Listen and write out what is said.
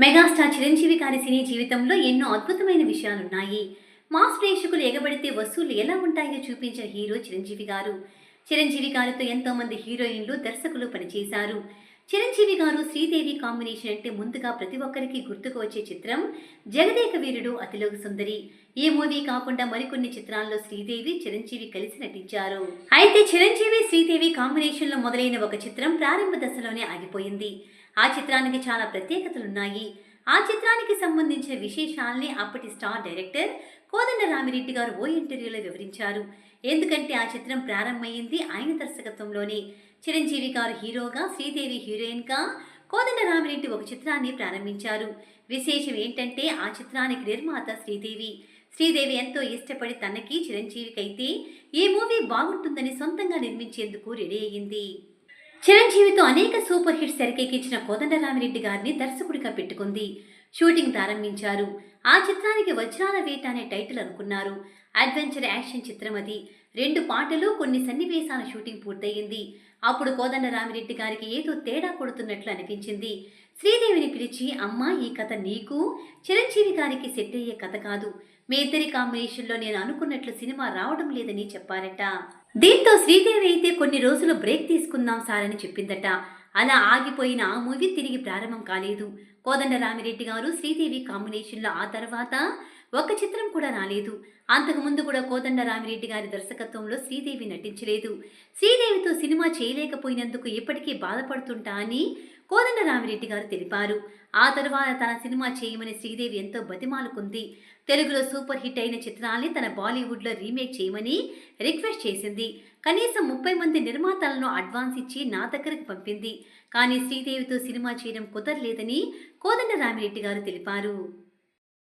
Megastar Chiranjeevi గారి సినీ జీవితంలో ఎన్నో అద్భుతమైన విషయాలున్నాయి. మాస్ ప్రేక్షకులు ఎగబడితే వసూళ్ళు ఎలా ఉంటాయో చూపించిన హీరో చిరంజీవి గారు. చిరంజీవి గారితో ఎంతో మంది హీరోయిన్లు దర్శకులు పనిచేశారు. చిరంజీవి గారు శ్రీదేవి కాంబినేషన్ అంటే ముందుగా ప్రతి ఒక్కరికి గుర్తుకు వచ్చే చిత్రం జగదేక వీరుడు అతిలోక సుందరి. ఈ మూవీ కాకుండా మరికొన్ని చిత్రాల్లో శ్రీదేవి చిరంజీవి కలిసి నటించారు. అయితే చిరంజీవి శ్రీదేవి కాంబినేషన్లో మొదలైన ఒక చిత్రం ప్రారంభ దశలోనే ఆగిపోయింది. ఆ చిత్రానికి చాలా ప్రత్యేకతలున్నాయి. ఆ చిత్రానికి సంబంధించిన విశేషాల్ని అప్పటి స్టార్ డైరెక్టర్ కోదండ రామిరెడ్డి గారు ఓ ఇంటర్వ్యూలో వివరించారు. ఎందుకంటే ఆ చిత్రం ప్రారంభమైంది ఆయన దర్శకత్వంలోనే. చిరంజీవి గారు హీరోగా శ్రీదేవి హీరోయిన్గా కోదండ రామిరెడ్డి ఒక చిత్రాన్ని ప్రారంభించారు. విశేషం ఏంటంటే ఆ చిత్రానికి నిర్మాత శ్రీదేవి. శ్రీదేవి ఎంతో ఇష్టపడి తనకి చిరంజీవికైతే ఈ మూవీ బాగుంటుందని సొంతంగా నిర్మించేందుకు రెడీ అయ్యింది. చిరంజీవితో అనేక సూపర్ హిట్స్ తెరకెక్కించిన కోదండరామిరెడ్డి గారిని దర్శకుడిగా పెట్టుకుంది. షూటింగ్ ప్రారంభించారు. ఆ చిత్రానికి వజ్రాల వేట అనే టైటిల్ అనుకున్నారు. అడ్వెంచర్ యాక్షన్ చిత్రం అది. రెండు పాటలు కొన్ని సన్నివేశాల షూటింగ్ పూర్తయింది. అప్పుడు కోదండరామిరెడ్డి గారికి ఏదో తేడా కొడుతున్నట్లు అనిపించింది. శ్రీదేవిని పిలిచి అమ్మా ఈ కథ నీకు? చిరంజీవి గారికి సెట్ అయ్యే కథ కాదు. మీ ఇద్దరి కాంబినేషన్లో నేను అనుకున్నట్లు సినిమా రావడం లేదని చెప్పారట. దీంతో శ్రీదేవి అయితే కొన్ని రోజులు బ్రేక్ తీసుకుందాం సార్ అని చెప్పిందట. అలా ఆగిపోయిన ఆ మూవీ తిరిగి ప్రారంభం కాలేదు. కోదండ రామిరెడ్డి గారు శ్రీదేవి కాంబినేషన్లో ఆ తర్వాత ఒక చిత్రం కూడా రాలేదు. అంతకుముందు కూడా కోదండ రామిరెడ్డి గారి దర్శకత్వంలో శ్రీదేవి నటించలేదు. శ్రీదేవితో సినిమా చేయలేకపోయినందుకు ఇప్పటికీ బాధపడుతుంటా అని కోదండ రామిరెడ్డి గారు తెలిపారు. ఆ తర్వాత తన సినిమా చేయమని శ్రీదేవి ఎంతో బతిమాలుకుంది. తెలుగులో సూపర్ హిట్ అయిన చిత్రాల్ని తన బాలీవుడ్లో రీమేక్ చేయమని రిక్వెస్ట్ చేసింది. కనీసం ముప్పై మంది నిర్మాతలను అడ్వాన్స్ ఇచ్చి నా దగ్గరకు పంపింది. కానీ శ్రీదేవితో సినిమా చేయడం కుదరలేదని కోదండ రామిరెడ్డి గారు తెలిపారు.